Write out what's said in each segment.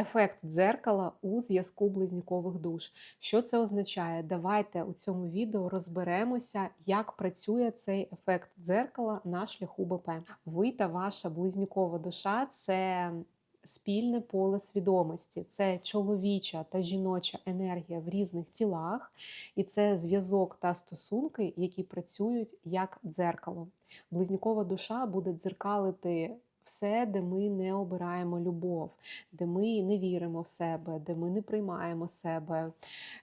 Ефект дзеркала у зв'язку близнюкових душ. Що це означає? Давайте у цьому відео розберемося, як працює цей ефект дзеркала на шляху БП. Ви та ваша близнюкова душа це спільне поле свідомості, це чоловіча та жіноча енергія в різних тілах, і це зв'язок та стосунки, які працюють як дзеркало. Близнюкова душа буде дзеркалити все, де ми не обираємо любов, де ми не віримо в себе, де ми не приймаємо себе,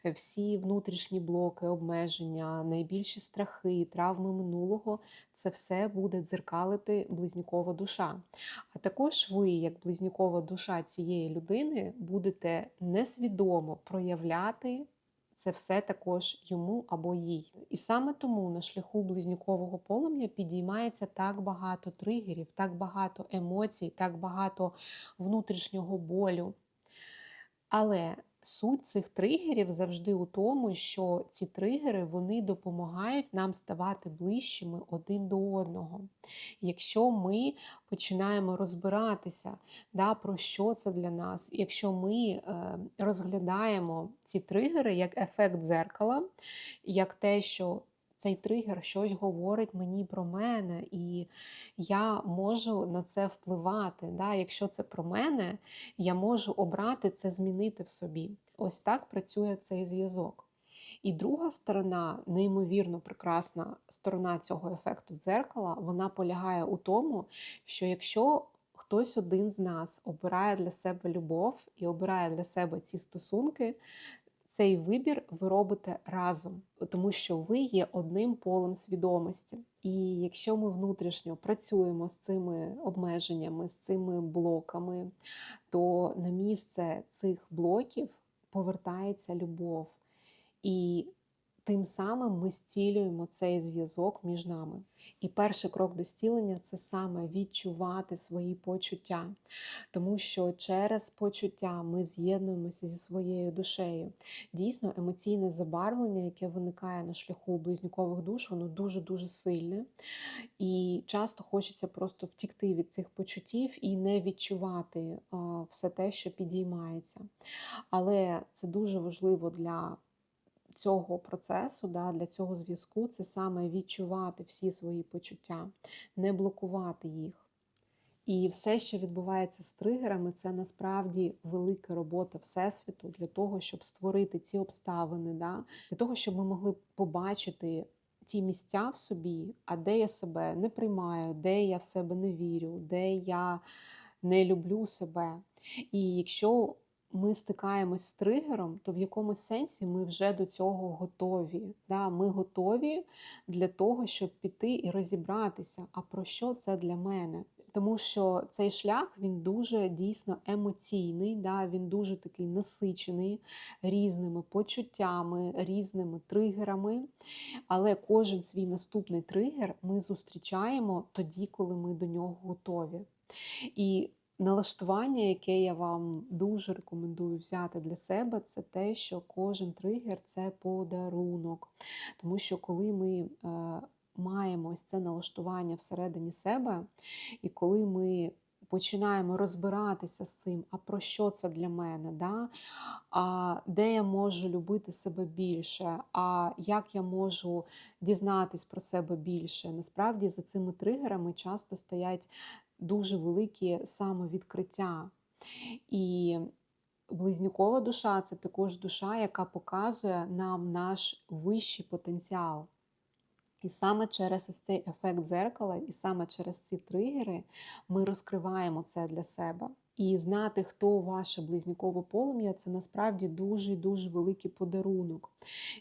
всі внутрішні блоки, обмеження, найбільші страхи, травми минулого це все буде дзеркалити близнюкова душа. А також ви, як близнюкова душа цієї людини, будете несвідомо проявляти це все також йому або їй. І саме тому на шляху близнюкового полум'я підіймається так багато тригерів, так багато емоцій, так багато внутрішнього болю. Але Суть цих тригерів завжди у тому, що ці тригери вони допомагають нам ставати ближчими один до одного. Якщо ми починаємо розбиратися, да, про що це для нас, якщо ми е, розглядаємо ці тригери як ефект дзеркала, як те, що цей тригер щось говорить мені про мене, і я можу на це впливати. Да? Якщо це про мене, я можу обрати це змінити в собі. Ось так працює цей зв'язок. І друга сторона, неймовірно прекрасна сторона цього ефекту дзеркала, вона полягає у тому, що якщо хтось один з нас обирає для себе любов і обирає для себе ці стосунки, цей вибір ви робите разом, тому що ви є одним полем свідомості. І якщо ми внутрішньо працюємо з цими обмеженнями, з цими блоками, то на місце цих блоків повертається любов. І Тим самим ми зцілюємо цей зв'язок між нами. І перший крок до зцілення це саме відчувати свої почуття, тому що через почуття ми з'єднуємося зі своєю душею. Дійсно, емоційне забарвлення, яке виникає на шляху близнюкових душ, воно дуже-дуже сильне. І часто хочеться просто втікти від цих почуттів і не відчувати все те, що підіймається. Але це дуже важливо для цього процесу, да, для цього зв'язку, це саме відчувати всі свої почуття, не блокувати їх. І все, що відбувається з тригерами, це насправді велика робота Всесвіту для того, щоб створити ці обставини, да? для того, щоб ми могли побачити ті місця в собі, а де я себе не приймаю, де я в себе не вірю, де я не люблю себе. І якщо ми стикаємось з тригером, то в якомусь сенсі ми вже до цього готові. Да? Ми готові для того, щоб піти і розібратися, а про що це для мене. Тому що цей шлях він дуже дійсно емоційний, да? він дуже такий насичений різними почуттями, різними тригерами. Але кожен свій наступний тригер ми зустрічаємо тоді, коли ми до нього готові. І Налаштування, яке я вам дуже рекомендую взяти для себе, це те, що кожен тригер це подарунок. Тому що коли ми е, маємо ось це налаштування всередині себе, і коли ми починаємо розбиратися з цим, а про що це для мене, да? а де я можу любити себе більше, а як я можу дізнатись про себе більше. Насправді за цими тригерами часто стоять дуже великі самовідкриття. І близнюкова душа це також душа, яка показує нам наш вищий потенціал. І саме через ось цей ефект дзеркала, і саме через ці тригери ми розкриваємо це для себе. І знати, хто ваше близнюкове полум'я, це насправді дуже дуже великий подарунок.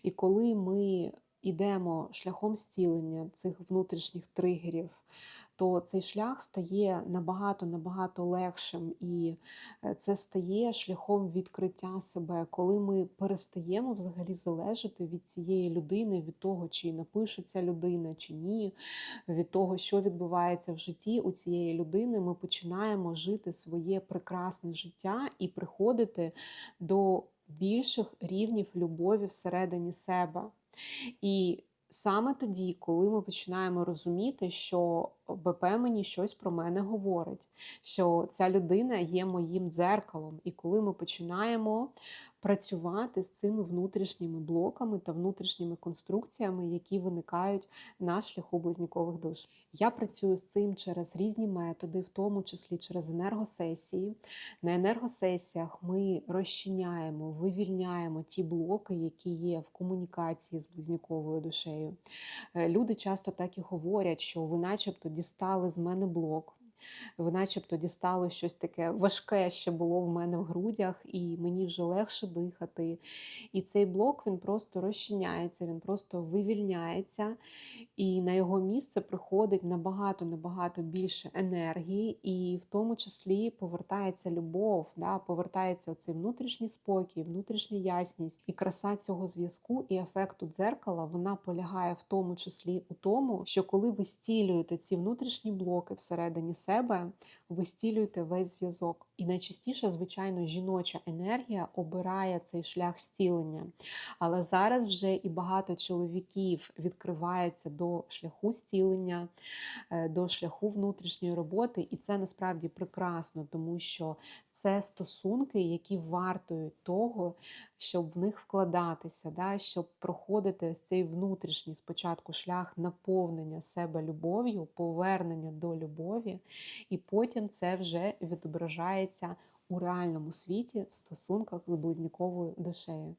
І коли ми йдемо шляхом зцілення цих внутрішніх тригерів, то цей шлях стає набагато-набагато легшим, і е, це стає шляхом відкриття себе, коли ми перестаємо взагалі залежати від цієї людини, від того, чи напишеться людина, чи ні, від того, що відбувається в житті у цієї людини, ми починаємо жити своє прекрасне життя і приходити до більших рівнів любові всередині себе. І саме тоді, коли ми починаємо розуміти, що БП мені щось про мене говорить, що ця людина є моїм дзеркалом. І коли ми починаємо працювати з цими внутрішніми блоками та внутрішніми конструкціями, які виникають на шляху близнюкових душ. Я працюю з цим через різні методи, в тому числі через енергосесії. На енергосесіях ми розчиняємо, вивільняємо ті блоки, які є в комунікації з близнюковою душею. Е, Люди часто так і говорять, що ви, начебто, дістали з мене блок. Ви начебто дістали щось таке важке, що було в мене в грудях, і мені вже легше дихати. І цей блок він просто розчиняється, він просто вивільняється, і на його місце приходить набагато набагато більше енергії, і в тому числі повертається любов, да, повертається оцей внутрішній спокій, внутрішня ясність. І краса цього зв'язку і ефекту дзеркала вона полягає в тому числі у тому, що коли ви стілюєте ці внутрішні блоки всередині себе, ви стілюєте весь зв'язок. І найчастіше, звичайно, жіноча енергія обирає цей шлях зцілення. Але зараз вже і багато чоловіків відкриваються до шляху зцілення, е, до шляху внутрішньої роботи, і це насправді прекрасно, тому що це стосунки, які вартують того, щоб в них вкладатися, да, щоб проходити ось цей внутрішній спочатку шлях наповнення себе любов'ю, повернення до любові, і потім це вже відображається у реальному світі в стосунках з близнюковою душею.